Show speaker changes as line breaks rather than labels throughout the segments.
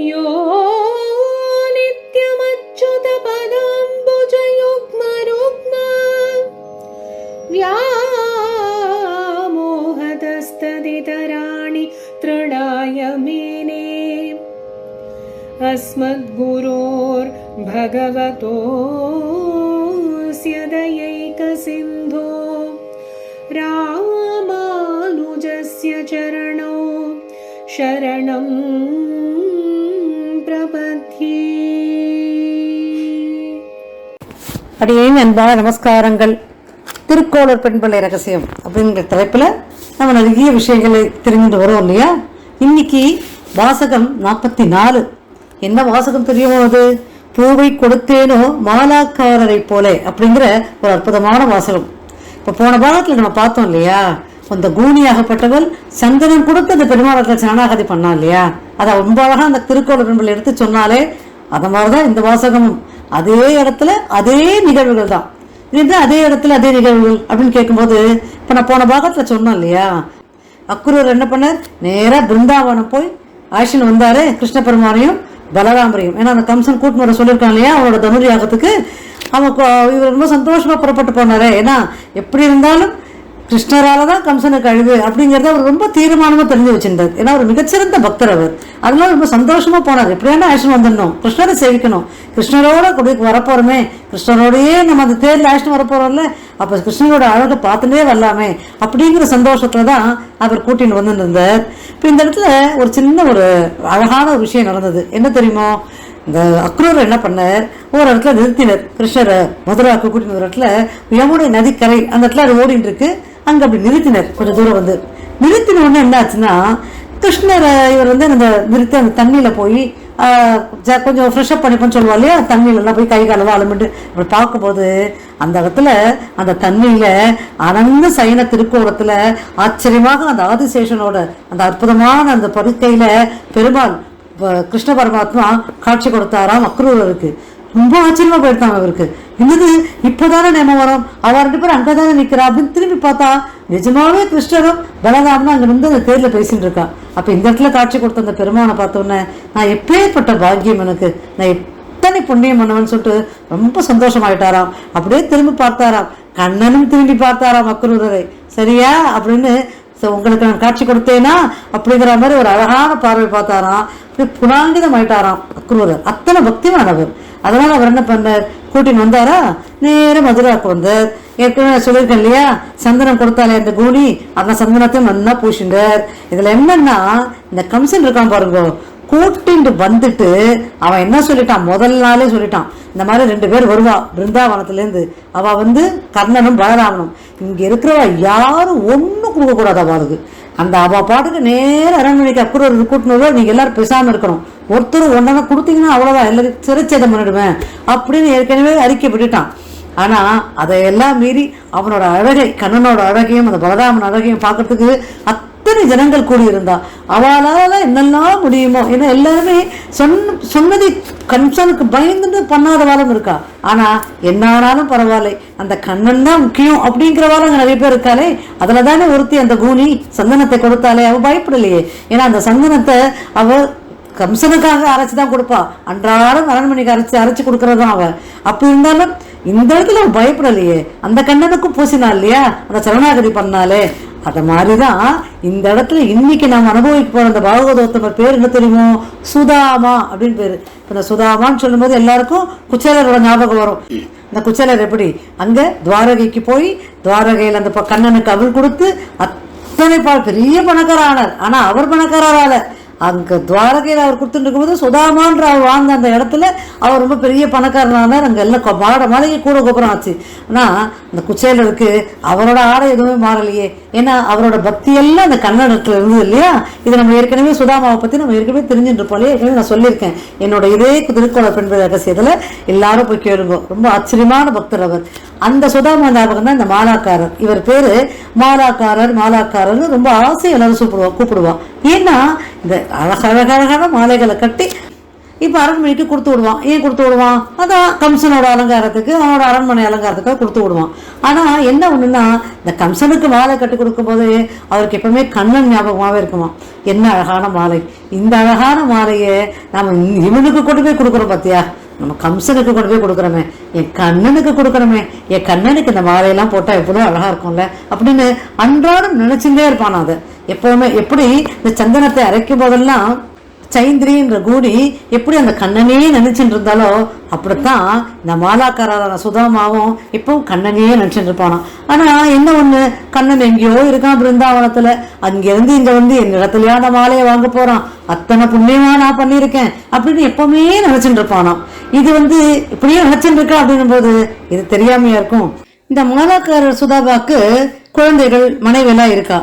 यो नित्यमच्युतपदाम्बुजयुग्मरुग्म व्यामोहतस्तदितराणि तृणाय मेने अस्मद्गुरोर्भगवतोऽस्य दयैकसिन्धो। रामानुजस्य चरणौ शरणं प्रपद्ये
அடியேன் அன்பான நமஸ்காரங்கள். திருக்கோளர் பெண் பிள்ளை ரகசியம் அப்படிங்கிற தலைப்பில் நம்ம நிறைய விஷயங்களை தெரிஞ்சுட்டு வரோம் இல்லையா? இன்னைக்கு வாசகம் நாற்பத்தி நாலு என்ன வாசகம் தெரியுமோ அது? பூவை கொடுத்தேனோ மாலாக்காரரை போலே அப்படிங்கிற ஒரு அற்புதமான வாசகம். இப்போ போன பாகத்தில் நம்ம பார்த்தோம் இல்லையா? அந்த கூனியாகப்பட்டவள் சந்தனம் கொடுத்து அந்த பெருமாளர்கள் சரணாகதி பண்ணா இல்லையா அதை ரொம்ப அழகாக அந்த திருக்கோள பெண்கள் எடுத்து சொன்னாலே அது மாதிரிதான் இந்த வாசகமும். அதே இடத்துல அதே நிகழ்வுகள் தான். இது அதே இடத்துல அதே நிகழ்வுகள் அப்படின்னு கேட்கும்போது இப்போ நான் போன பாகத்தில் சொன்னோம் இல்லையா? அக்குரூர் என்ன பண்ணார்? நேராக பிருந்தாவனம் போய் ஆஷின் வந்தார் கிருஷ்ண பெருமானையும் பலராமரையும். ஏன்னா அந்த கம்சன் கூட்டுமுறை சொல்லியிருக்கான் இல்லையா? அவனோட தனுரியாகத்துக்கு. அவன் இவர் ரொம்ப சந்தோஷமாக புறப்பட்டு போனாரு. ஏன்னா எப்படி இருந்தாலும் கிருஷ்ணரால தான் கம்சனுக்கு அழுது அப்படிங்கிறத அவர் ரொம்ப தீர்மானமாக தெரிஞ்சு வச்சிருந்தார். ஏன்னா ஒரு மிகச்சிறந்த பக்தர் அவர். அதனால ரொம்ப சந்தோஷமாக போனார். எப்படியான ஆக்ஷன் வந்துடணும்? கிருஷ்ணரை சேவிக்கணும். கிருஷ்ணரோட குடிக்கு வரப்போறோமே. கிருஷ்ணரோடையே நம்ம அந்த தேரில் ஆக்ஷன் வரப்போறோம்ல. அப்போ கிருஷ்ணரோட அழகை பார்த்துட்டே வரலாமே அப்படிங்கிற சந்தோஷத்தில் தான் அவர் கூட்டின்னு வந்துருந்தார். இருந்தார் இப்போ இந்த இடத்துல ஒரு சின்ன ஒரு அழகான ஒரு விஷயம் நடந்தது. என்ன தெரியுமோ? இந்த அக்ரூர் என்ன பண்ணார்? ஒரு இடத்துல நிறுத்தினர். கிருஷ்ணரை மதுராவுக்கு கூட்டின ஒரு இடத்துல யமுனை நதிக்கரை அந்த இடத்துல அது ஓடிட்டு இருக்கு. அங்க அப்படி நிறுத்தினர். கொஞ்சம் தூரம் வந்து. நிறுத்தின உடனே என்ன ஆச்சுன்னா கிருஷ்ணர் இவர் வந்து அந்த நிறுத்தி அந்த தண்ணியில போய் கொஞ்சம் ஃப்ரெஷ்அப் பண்ணிப்போன்னு சொல்லுவா இல்லையா? தண்ணியிலலாம் போய் கை காலெல்லாம் அலம்பிட்டு அப்படி பார்க்கும்போது அந்த இடத்துல அந்த தண்ணியில் அனந்த சயன திருக்கோணத்தில் ஆச்சரியமாக அந்த ஆதிசேஷனோட அந்த அற்புதமான அந்த பருக்கையில் பெருமாள் கிருஷ்ண பரமாத்மா காட்சி கொடுத்தாராம் அக்ரூரருக்கு. ரொம்ப ஆச்சரியமா போயிட்டாங்க அவருக்கு. என்னது? இப்பதானே நம்ம வரோம். அவ ரெண்டு பேரும் அங்கதானே நிக்கிறா அப்படின்னு திரும்பி பார்த்தா நிஜமாவே கிருஷ்ணரும் பலராமனும் அங்க நின்று அந்த தேர்ல பேசிட்டு இருக்கா. அப்ப இந்த இடத்துல காட்சி கொடுத்த அந்த பெருமானை பார்த்தோன்னே நான் எப்பேற்பட்ட பாக்கியம் எனக்கு. நான் எத்தனை புண்ணியம் பண்ணுவேன்னு சொல்லிட்டு ரொம்ப சந்தோஷமாயிட்டாராம். அப்படியே திரும்பி பார்த்தாராம். கண்ணனும் திரும்பி பார்த்தாராம் அக்ரூரரை. சரியா? அப்படின்னு உங்களுக்கு நான் காட்சி கொடுத்தேனா? அப்படிங்கிற மாதிரி ஒரு அழகான பார்வை பார்த்தாராம். அப்படி புனாங்கிதம் ஆயிட்டாராம் அக்ரூரர். அத்தனை பக்திமானவர் அதனால் அவர் என்ன பண்ணார்? கூட்டின்னு வந்தாரா? நேரம் மதுராவுக்கு வந்தார். ஏற்கனவே சொல்லியிருக்கேன் இல்லையா? சந்தனம் கொடுத்தாலே அந்த கூனி அந்த சந்தனத்தையும் நல்லா பூசிண்டார் இதில் என்னன்னா இந்த கம்சன் இருக்கான் பாருங்க. கூட்டிட்டு வந்துட்டு அவன் என்ன சொல்லிட்டான்? முதல் நாளே சொல்லிட்டான். இந்த மாதிரி ரெண்டு பேர் வருவா பிருந்தாவனத்துலேருந்து அவள் வந்து கர்ணனும் பலராமனும். இங்கே இருக்கிறவா யாரும் ஒன்றும் கொடுக்கக்கூடாது அவளுக்கு. அந்த அவள் பாட்டுக்கு நேரம் அரண்மனைக்கு அக்குறவர் கூட்டினதோ நீங்கள் எல்லாரும் பேசாமல் இருக்கணும். ஒருத்தர் ஒன்றா கொடுத்தீங்கன்னா அவ்வளோதான் எல்லாரும் சிறைச்சேதம் பண்ணிடுவேன் அப்படின்னு ஏற்கனவே அறிக்கை விட்டுட்டான். ஆனால் அதையெல்லாம் மீறி அவனோட அழகை கண்ணனோட அழகையும் அந்த பலராமன் அழகையும் பார்க்கறதுக்கு அத்தனை ஜனங்கள் கூடியிருந்தா. அவளால் என்னெல்லாம் முடியுமோ ஏன்னா எல்லாருமே சொன்ன சொன்னதை கம்சனுக்கு பயந்துட்டு பண்ணாதவாலும் இருக்கா? ஆனால் என்ன பரவாயில்ல. அந்த கண்ணன் தான் முக்கியம் அப்படிங்கிறவாலும் அங்கே நிறைய பேர் இருக்காளே. அதில் தானே ஒருத்தி அந்த கூனி சந்தனத்தை கொடுத்தாலே அவள் பயப்படலையே. ஏன்னா அந்த சந்தனத்தை அவள் கம்சனுக்காக அரைச்சி தான் கொடுப்பா. அன்றாடம் அரண்மனைக்கு அரைச்சு அரைச்சு கொடுக்கறது தான் அவ. அப்படி இருந்தாலும் இந்த இடத்துல அவன் பயப்படலையே. அந்த கண்ணனுக்கும் பூசினா இல்லையா? அந்த சரணாகதி பண்ணாலே. அத மாதிரிதான் இந்த இடத்துல இன்னைக்கு நாம் அனுபவிக்க போற அந்த பாகவதோத்தமர் பேர் என்ன தெரியுமோ? சுதாமா அப்படின்னு பேரு. இப்ப இந்த சுதாமான்னு சொல்லும்போது எல்லாருக்கும் குச்சேலரோட ஞாபகம் வரும். இந்த குச்சேலர் எப்படி? அங்க துவாரகைக்கு போய் துவாரகையில் அந்த கண்ணனுக்கு அவள் கொடுத்து அத்தனை பெரிய பணக்கார ஆனார். ஆனா அவர் பணக்காரர் ஆலை அங்கே துவாரகையில் அவர் கொடுத்துட்டு இருக்கும்போது சுதாமான்ற அவர் வாழ்ந்த அந்த இடத்துல அவர் ரொம்ப பெரிய பணக்காரனானார் அங்கே எல்லாம் மாட மாளிகை கூட கோபுரம் ஆச்சு. ஆனால் அந்த குச்சேலருக்கு அவரோட ஆடை எதுவுமே மாறலையே. ஏன்னா அவரோட பக்தி எல்லாம் அந்த கன்னடத்துல இருந்தது இல்லையா? இது நம்ம ஏற்கனவே சுதாமாவை பத்தி நம்ம ஏற்கனவே தெரிஞ்சுட்டு இருப்போம் இல்லையா? ஏற்கனவே நான் சொல்லியிருக்கேன். என்னோட இதே திருக்கோள பெண்கள் ரகசியத்துல எல்லாரும் போய் கேளுங்க. ரொம்ப ஆச்சரியமான பக்தர் அவர். அந்த சுதாமா ஞாபகம் தான் இந்த மாலாக்காரர். இவர் பேரு மாலாக்காரர் மாலாக்காரர்னு ரொம்ப ஆசை எல்லாரும் சூப்பிடுவா கூப்பிடுவா. ஏன்னா இந்த அழகழகழகான மாலைகளை கட்டி இப்போ அரண்மனைக்கு கொடுத்து விடுவான். ஏன் கொடுத்து விடுவான்? அதான் கம்சனோட அலங்காரத்துக்கு அவனோட அரண்மனை அலங்காரத்துக்காக கொடுத்து விடுவான். ஆனால் என்ன ஒன்றுன்னா இந்த கம்சனுக்கு மாலை கட்டி கொடுக்கும்போது அவருக்கு எப்பவுமே கண்ணன் ஞாபகமாகவே இருக்குமா என்ன அழகான மாலை. இந்த அழகான மாலையை நாம் இவனுக்கு கொண்டு போய் கொடுக்குறோம் பார்த்தியா நம்ம கம்சனுக்கு கொண்டு போய் கொடுக்குறோமே. என் கண்ணனுக்கு கொடுக்குறோமே. என் கண்ணனுக்கு இந்த மாலையெல்லாம் போட்டால் எவ்வளோ அழகா இருக்கும்ல? அப்படின்னு அன்றாடம் நினச்சிட்டே இருப்பான் அதை எப்பவுமே எப்படி இந்த சந்தனத்தை அரைக்கும் போதெல்லாம் சைந்திரின்ற கூடி எப்படி அந்த கண்ணனையே நினைச்சுட்டு இருந்தாலோ அப்படித்தான் இந்த மாலாக்காரான சுதாமாவும் இப்பவும் கண்ணனையே நினைச்சுட்டு இருப்பானாம் ஆனா என்ன ஒண்ணு? கண்ணன் எங்கேயோ இருக்கான் பிருந்தாவனத்துல. அங்கிருந்து இங்க வந்து என் இடத்துலயா அந்த மாலையை வாங்க போறான். அத்தனை புண்ணியமா நான் பண்ணியிருக்கேன் அப்படின்னு எப்பவுமே நினைச்சுட்டு இருப்பானாம் இது வந்து இப்படியே நினைச்சுட்டு இருக்கா அப்படின்னும் போது இது தெரியாமையா இருக்கும். இந்த மாலாக்காரர் சுதாபாக்கு குழந்தைகள் மனைவி எல்லாம் இருக்கா.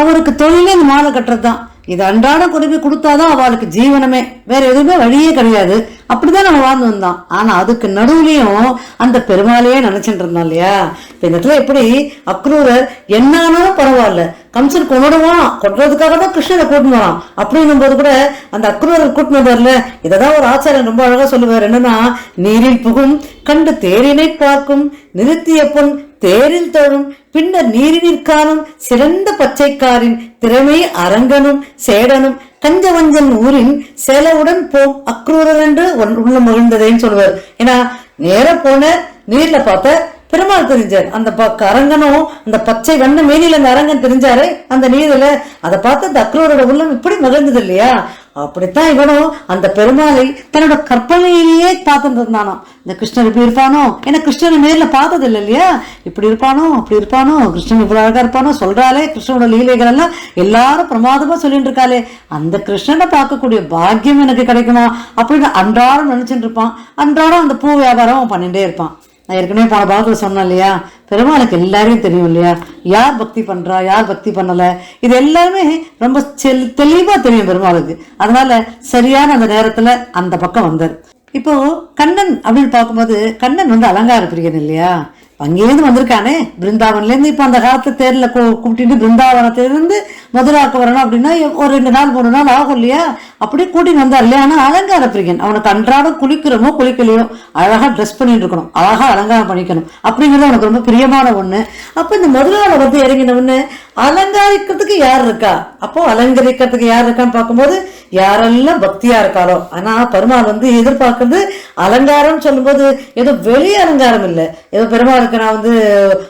அவருக்கு தொழிலே இந்த மாலை கட்டுறது தான் இது அன்றாட குருவி கொடுத்தாதான் அவளுக்கு ஜீவனமே. வேற எதுவுமே வழியே கிடையாது. அப்படிதான் நம்ம வாழ்ந்து வந்தோம் ஆனா அதுக்கு நடுவுலயும் அந்த பெருமாளையே நினைச்சிட்டு இருந்தோம் இல்லையா? இப்ப இந்த இடத்துல எப்படி அக்ரூரர் என்னானாலும் பரவாயில்ல. கம்சன் கொண்டுடுவான் கொண்டுறதுக்காக தான் கிருஷ்ணரை கூட்டினு வரான் அப்படின்னும் போது கூட அந்த அக்ரூரர் கூட்டினு வரல இததான் ஒரு ஆச்சாரியன் ரொம்ப அழகா சொல்லுவார். என்னன்னா நீரில் புகும் கண்டு தேரினை பார்க்கும் நிறுத்திய பொன் தேரில் தொழும் பின்னர் நீரினிற்கானும் சிறந்த பச்சைக்காரின் திறமை அரங்கனும் சேடனும் கஞ்சவஞ்சன் ஊரின் செலவுடன் போம் அக்ரூரர் என்று உள்ள மகிழ்ந்ததைன்னு சொல்லுவார் ஏன்னா நேர போன நீர்ல பார்த்த பெருமாள் தெரிஞ்சார். அந்த ப- அரங்கனும் அந்த பச்சை வண்ண மேனில அந்த அரங்கன் தெரிஞ்சாரு அந்த நீரில அதை பார்த்து அந்த அக்ரூரோட உள்ளம் இப்படி மகிழ்ந்தது இல்லையா அப்படித்தான் இவனும் அந்த பெருமாளை தன்னோட கற்பனையிலேயே பார்த்துட்டு இருந்தானாம். இந்த கிருஷ்ணர் இப்படி இருப்பானோ? ஏன்னா கிருஷ்ணனை நேரில் பார்த்தது இல்லை இல்லையா? இப்படி இருப்பானோ? அப்படி இருப்பானோ? கிருஷ்ணன் இவ்வளோ அழகாக இருப்பானோ? சொல்றாளே கிருஷ்ணனோட லீலைகள் எல்லாம் எல்லாரும் பிரமாதமாக சொல்லிட்டு இருக்காளே. அந்த கிருஷ்ணனை பார்க்கக்கூடிய பாக்கியம் எனக்கு கிடைக்குமா? அப்படின்னு அன்றாடம் நினச்சிட்டு இருப்பான். அன்றாடம் அந்த பூ வியாபாரம் பண்ணிகிட்டே இருப்பான். நான் ஏற்கனவே போன பாகத்தில் சொன்னேன் இல்லையா? பெருமாளுக்கு எல்லாரையும் தெரியும் இல்லையா? யார் பக்தி பண்றா யார் பக்தி பண்ணல? இது எல்லாருமே ரொம்ப செல் தெளிவா தெரியும் பெருமாளுக்கு. அதனால சரியான அந்த நேரத்துல அந்த பக்கம் வந்தார். இப்போ கண்ணன் அப்படின்னு பார்க்கும்போது கண்ணன் வந்து அலங்கார பிரியன் இல்லையா? அங்கேருந்து வந்திருக்கானே. பிருந்தாவன்ல இருந்து இப்போ அந்த காலத்து தேரில் கூ- கூட்டிட்டு பிருந்தாவனத்திலிருந்து மதுராக்கு வரணும் அப்படின்னா ஒரு ரெண்டு நாள் மூணு நாள் ஆகும் இல்லையா? அப்படியே கூட்டிட்டு வந்தார். இல்லையா? ஆனா அலங்கார பிரியன். அவனுக்கு அன்றாடம் குளிக்கிறோமோ குளிக்கலையோ அழகா ட்ரெஸ் பண்ணிட்டு இருக்கணும். அழகா அலங்காரம் பண்ணிக்கணும். அப்படிங்கிறது அவனுக்கு ரொம்ப பிரியமான ஒண்ணு. அப்ப இந்த மதுரால வந்து இறங்கின உடனே அலங்காரிக்கிறதுக்கு யார் இருக்கா? அப்போ அலங்கரிக்கிறதுக்கு யார் இருக்கான்னு பார்க்கும்போது யாரெல்லாம் பக்தியா இருக்காரோ ஆனா பெருமாள் வந்து எதிர்பார்க்கறது அலங்காரம் சொல்லும்போது ஏதோ வெளி அலங்காரம் இல்லை. ஏதோ பெருமாளுக்கு நான் வந்து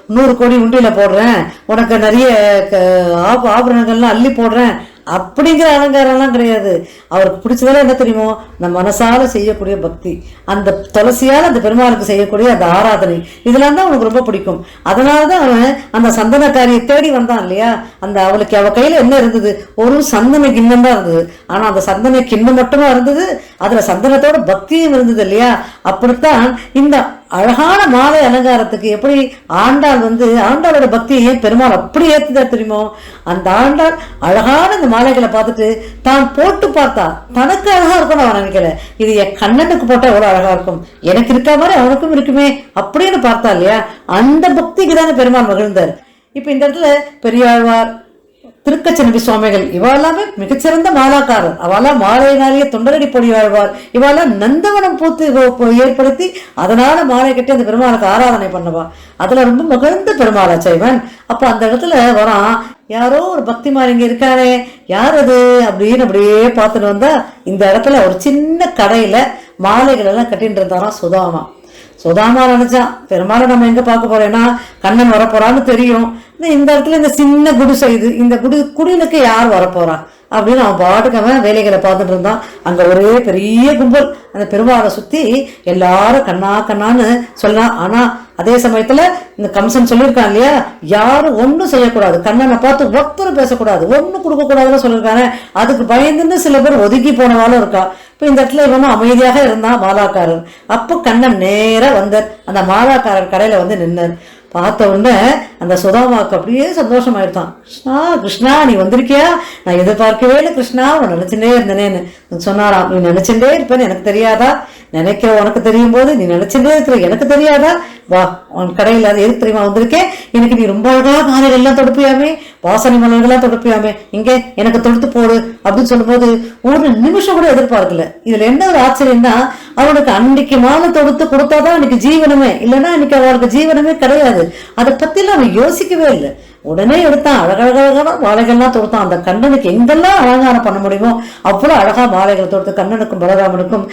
நூறு கோடி உண்டியில போடுறேன். உனக்கு நிறைய க- ஆபரணங்கள்லாம் அள்ளி போடுறேன். அப்படிங்கிற அலங்காரம்லாம் கிடையாது. அவருக்கு பிடிச்சதெல்லாம் என்ன தெரியுமோ? நம்ம மனசால செய்யக்கூடிய பக்தி. அந்த துளசியால் அந்த பெருமாளுக்கு செய்யக்கூடிய அந்த ஆராதனை. இதெல்லாம் தான் அவனுக்கு ரொம்ப பிடிக்கும். அதனால தான் அவன் அந்த சந்தனக்காரியை தேடி வந்தான் இல்லையா? அந்த அவளுக்கு அவள் கையில் என்ன இருந்தது? ஒரு சந்தன கிண்ணம் தான் இருந்தது. ஆனால் அந்த சந்தன கிண்ணம் மட்டுமா இருந்தது? அதில் சந்தனத்தோட பக்தியும் இருந்தது இல்லையா? அப்படித்தான் இந்த அழகான மாலை அலங்காரத்துக்கு எப்படி ஆண்டாள் வந்து ஆண்டாளோட பக்தியை ஏன் பெருமாள் அப்படி ஏத்துதா தெரியுமோ அந்த ஆண்டாள் அழகான இந்த மாலைகளை பார்த்துட்டு தான் போட்டு பார்த்தா தனக்கு அழகா இருக்கும் அவன் நினைக்கல. இது என் கண்ணனுக்கு போட்டா எவ்வளவு அழகா இருக்கும்? எனக்கு இருக்க மாதிரி அவனுக்கும் இருக்குமே அப்படின்னு பார்த்தா இல்லையா? அந்த பக்திக்கு தானே பெருமாள் மகிழ்ந்தார். இப்ப இந்த இடத்துல பெரியாழ்வார் திருக்கச்சனபி சுவாமிகள் இவாளாமே மிகச்சிறந்த மாலாக்காரர். அவெல்லாம் மாலையினாலேயே தொண்டரடி பொடி வாழ்வார் இவாளா நந்தவனம் பூத்து ஏற்படுத்தி அதனால மாலை கட்டி அந்த பெருமாளுக்கு ஆராதனை பண்ணுவா. அதுல ரொம்ப மகிழ்ந்த பெருமாளாச்சா இவன் அப்ப அந்த இடத்துல வரான் யாரோ ஒரு பக்திமார் இங்க இருக்காரே யார் அது? அப்படின்னு அப்படியே பார்த்துட்டு வந்தா இந்த இடத்துல ஒரு சின்ன கடையில மாலைகள் எல்லாம் கட்டிட்டு இருந்தாராம் சுதாமா. சுதாமா நினைச்சான் பெருமாளை நம்ம எங்க பார்க்க போறோம்னா கண்ணன் வரப்போறான்னு தெரியும். இந்த இந்த இடத்துல இந்த சின்ன குடிசை இது இந்த குடி குடிலுக்கு யார் வரப்போறா? அப்படின்னு அவன் பாட்டுக்கு அவன் வேலைகளை பார்த்துட்டு இருந்தான். அங்க ஒரே பெரிய கும்பல். அந்த பெருமாளை சுத்தி எல்லாரும் கண்ணா கண்ணான்னு சொல்லலாம். ஆனா அதே சமயத்துல இந்த கம்சன் சொல்லியிருக்கான் இல்லையா? யாரும் ஒன்றும் செய்யக்கூடாது. கண்ணனை பார்த்து ஒருத்தரும் பேசக்கூடாது. ஒன்றும் கொடுக்க கூடாதுன்னு சொல்லியிருக்காங்க அதுக்கு பயந்துன்னு சில பேர் ஒதுக்கி போனவாலும் இருக்கா. இப்ப இந்த இடத்துல இவனும் அமைதியாக இருந்தான். மாலாக்காரர் அப்போ கண்ணன் நேரா வந்தார். அந்த மாலாக்காரர் கடையில வந்து நின்னார். பார்த்த உடனே அந்த சுதாமாவுக்கு அப்படியே சந்தோஷமாயிடுதான் கிருஷ்ணா கிருஷ்ணா நீ வந்திருக்கியா? நான் எதிர்பார்க்கவே இல்லை கிருஷ்ணா உன்னை நினைச்சுட்டே இருந்தேனேன்னு. சொன்னாராம் நீ நினச்சிட்டே இருப்பேன்னு எனக்கு தெரியாதா? நினைக்கிற உனக்கு தெரியும் போது நீ நினைச்சுட்டே இருக்கிற எனக்கு தெரியாதா? வா உன் கடையில் அது எதுக்கு தெரியுமா வந்திருக்கேன் எனக்கு நீ ரொம்ப அழகா மாலைகள்லாம் தொடுப்பியாமே வாசனை மலர்கள்லாம் தொடுப்பியாமே இங்கே எனக்கு தொடுத்து போடு அப்படின்னு சொல்லும்போது ஒரு நிமிஷம் கூட எதிர்பார்க்கல. இதுல என்ன ஒரு ஆச்சரியம்னா அவனுக்கு அன்னைக்கு மாலை தொடுத்து கொடுத்தாதான் அன்னைக்கு ஜீவனமே. இல்லைன்னா அன்னைக்கு அவளுக்கு ஜீவனமே கிடையாது. அதை பத்திலாம் அவன் யோசிக்கவே இல்லை. உடனே எடுத்தான் அழகழகழகான மாலைகள்லாம் தொடுத்தான். அந்த கண்ணனுக்கு எங்கெல்லாம் அலங்காரம் பண்ண முடியுமோ அவ்வளவு அழகா வாழைகள் தொடுத்து கண்ணனுக்கும் பலராமனுக்கும்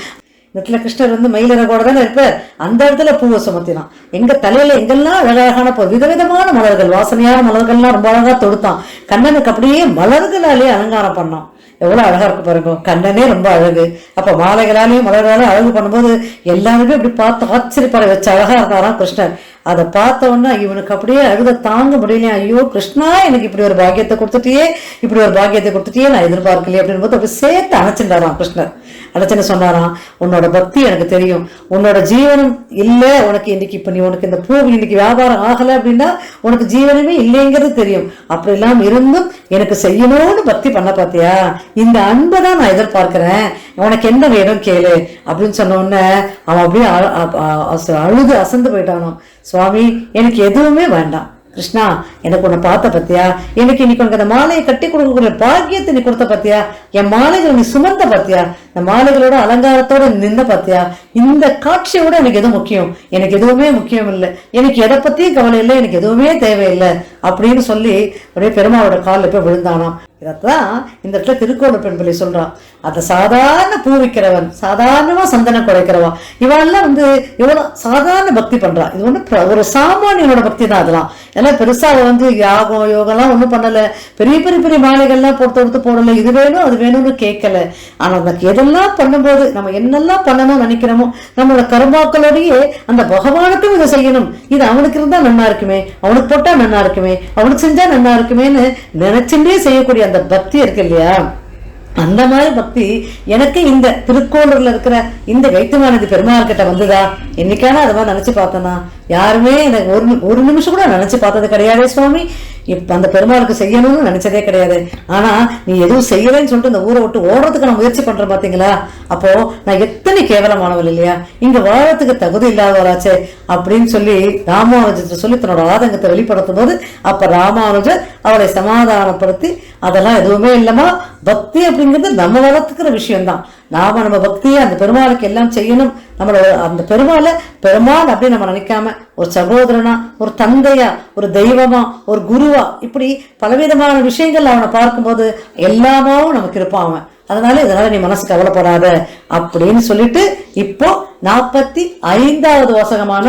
இடத்துல கிருஷ்ணர் வந்து மயிலிறகோட தானே இருப்பார். அந்த இடத்துல பூவை சுமத்தினான். எங்க தலையில எங்கெல்லாம் அழகழகான பூ விதவிதமான மலர்கள் வாசனையான மலர்கள்லாம் ரொம்ப அழகா தொடுத்தான். கண்ணனுக்கு அப்படியே மலர்களாலே அலங்காரம் பண்ணான். எவ்வளோ அழகா இருக்கு பாருங்க. கண்ணனே ரொம்ப அழகு. அப்போ மாலைகளாலையும் மலர்களாலையும் அழகு பண்ணும்போது எல்லாருமே இப்படி பார்த்து ஆச்சரியப்பட வச்சு அழகாக இருந்தாராம் கிருஷ்ணர். அதை பார்த்த உடனே இவனுக்கு அப்படியே அழுத தாங்க முடியலையா. ஐயோ கிருஷ்ணா எனக்கு இப்படி ஒரு பாக்கியத்தை கொடுத்துட்டியே இப்படி ஒரு பாக்கியத்தை கொடுத்துட்டியே நான் எதிர்பார்க்கலையே அப்படின்னு போது அப்படி சேர்த்து அணைச்சிட்டாராம் கிருஷ்ணர். அழைச்சுன்னு சொன்னாராம் உன்னோட பக்தி எனக்கு தெரியும். உன்னோட ஜீவனம் இல்லை. உனக்கு இன்னைக்கு இப்போ நீ உனக்கு இந்த பூ இன்னைக்கு வியாபாரம் ஆகலை அப்படின்னா உனக்கு ஜீவனமே இல்லைங்கிறது தெரியும். அப்படி இல்லாமல் இருந்தும் எனக்கு செய்யணும்னு பக்தி பண்ண பார்த்தியா? இந்த அன்பை தான் நான் எதிர்பார்க்கிறேன். உனக்கு என்ன வேணும் கேளு. அப்படின்னு சொன்ன உடனே அவன் அப்படியே அழுது அசந்து போயிட்டானோ சுவாமி எனக்கு எதுவுமே வேண்டாம். கிருஷ்ணா எனக்கு உன்னை பார்த்த பத்தியா? எனக்கு இன்னைக்கு உனக்கு அந்த மாலையை கட்டி கொடுக்கக்கூடிய பாக்கியத்தை நீ கொடுத்த பத்தியா? என் மாலைகளை நீ சுமந்த பத்தியா? இந்த மாலைகளோட அலங்காரத்தோட நின்ன பத்தியா? இந்த காட்சியோட எனக்கு எது முக்கியம்? எனக்கு எதுவுமே முக்கியம் இல்லை. எனக்கு எதை பத்தியும் கவலை இல்லை எனக்கு எதுவுமே தேவையில்லை அப்படின்னு சொல்லி அப்படியே பெருமாவோட காலில் போய் விழுந்தானாம். இதைத்தான் இந்த இடத்துல திருக்கோண பெண் பிள்ளை சொல்றான் அந்த சாதாரண பூ விற்கிறவன் சாதாரணமா சந்தனம் குறைக்கிறவன் இவெல்லாம் வந்து இவ்வளோ சாதாரண பக்தி பண்ணுறான் இது ஒன்று ஒரு சாமானியனோட பக்தி தான் அதெல்லாம். எல்லாம் பெருசா அதை வந்து யாகம் யோகம்லாம் ஒண்ணும் பண்ணல. பெரிய பெரிய பெரிய மாலைகள்லாம் பொறுத்து கொடுத்து போடலை. இது வேணும் அது வேணும்னு கேட்கல. ஆனா அந்த எதெல்லாம் பண்ணும்போது நம்ம என்னெல்லாம் பண்ணணும்னு நினைக்கிறோமோ நம்மளோட கருமாக்களோடையே அந்த பகவானுக்கும் இதை செய்யணும். இது அவனுக்கு இருந்தா நல்லா இருக்குமே. அவனுக்கு போட்டா நல்லா இருக்குமே. அவனுக்கு செஞ்சா நல்லா இருக்குமேன்னு நினைச்சுட்டே செய்யக்கூடிய அந்த பக்தி இருக்கு இல்லையா? அந்த மாதிரி பக்தி எனக்கு இந்த திருக்கோளூர்ல இருக்கிற இந்த கைத்துமானது பெருமாள் கிட்ட வந்ததா? என்னைக்கான அது மாதிரி நினைச்சு பார்த்தனா? யாருமே எனக்கு ஒரு ஒரு நிமிஷம் கூட நினைச்சு பார்த்தது கிடையாது சுவாமி. இப்ப அந்த பெருமாளுக்கு செய்யணும்னு நினைச்சதே கிடையாது. ஆனா நீ எதுவும் செய்யலைன்னு சொல்லிட்டு இந்த ஊரை விட்டு ஓடுறதுக்கு நான் முயற்சி பண்றேன் பாத்தீங்களா? அப்போ நான் எத்தனை கேவலமானவள் இல்லையா? இங்க வாழறதுக்கு தகுதி இல்லாதவராச்சே அப்படின்னு சொல்லி ராமானுஜத்தை சொல்லி தன்னோட ஆதங்கத்தை வெளிப்படுத்தும் போது அப்ப ராமானுஜர் அவளை சமாதானப்படுத்தி அதெல்லாம் எதுவுமே இல்லமா பக்தி அப்படிங்கிறது நம்ம வளர்த்துக்கிற விஷயம்தான். நாம நம்ம பக்தியை அந்த பெருமாளுக்கு எல்லாம் செய்யணும் நம்மளோட அந்த பெருமாளை பெருமாள் அப்படின்னு நம்ம நினைக்காம ஒரு சகோதரனா ஒரு தந்தையா ஒரு தெய்வமா ஒரு குருவா இப்படி பலவிதமான விஷயங்கள் அவனை பார்க்கும்போது எல்லாமாவும் நமக்கு இருப்பான் அவன். அதனால இதனால நீ மனசு கவலைப்படாத அப்படின்னு சொல்லிட்டு இப்போ நாற்பத்தி ஐந்தாவது வாசகமான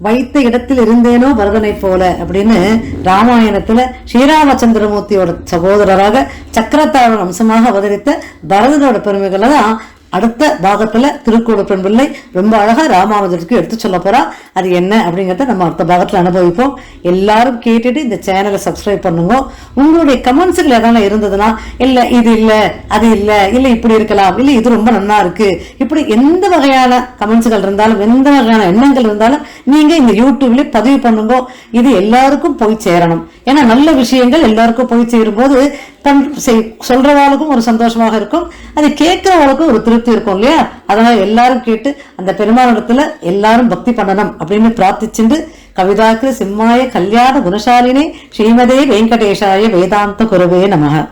வைத்த இடத்தில் இருந்தேனோ பரதனை போல அப்படின்னு ராமாயணத்துல ஸ்ரீராமச்சந்திரமூர்த்தியோட சகோதரராக சக்கரத்தாழ்வன் அம்சமாக அவதரித்த பரதனோட பெருமைகளை தான் அடுத்த பாகத்துல திருக்கூட பெண் பிள்ளை ரொம்ப அழகா ராமானுஜருக்கு எடுத்து சொல்ல போறா. அது என்ன அப்படிங்கறத நம்ம அடுத்த பாகத்துல அனுபவிப்போம். எல்லாரும் கேட்டுட்டு இந்த சேனலை சப்ஸ்கிரைப் பண்ணுங்க. உங்களுடைய கமெண்ட்ஸுகள் எதனா இருந்ததுன்னா இல்ல இது இல்ல அது இல்ல இல்ல இப்படி இருக்கலாம் இல்ல இது ரொம்ப நன்னா இருக்கு இப்படி எந்த வகையான கமெண்ட்ஸுகள் இருந்தாலும் எந்த வகையான எண்ணங்கள் இருந்தாலும் நீங்க இந்த யூடியூப்ல பதிவு பண்ணுங்க. இது எல்லாருக்கும் போய் சேரணும். ஏன்னா நல்ல விஷயங்கள் எல்லாருக்கும் போய் சேரும் போது தன் சொல்றவாளுக்கும் ஒரு சந்தோஷமாக இருக்கும். அது கேட்கிறவளுக்கும் ஒரு திருப்தி இருக்கும் இல்லையா? அதனால எல்லாரும் கேட்டு அந்த பெருமானிடத்துல எல்லாரும் பக்தி பண்ணணும் அப்படின்னு பிரார்த்திச்சுண்டு கவிதாக்கு சிம்மாய கல்யாண குணசாலினே ஸ்ரீமதே வெங்கடேஷாய வேதாந்த குருவே நமக.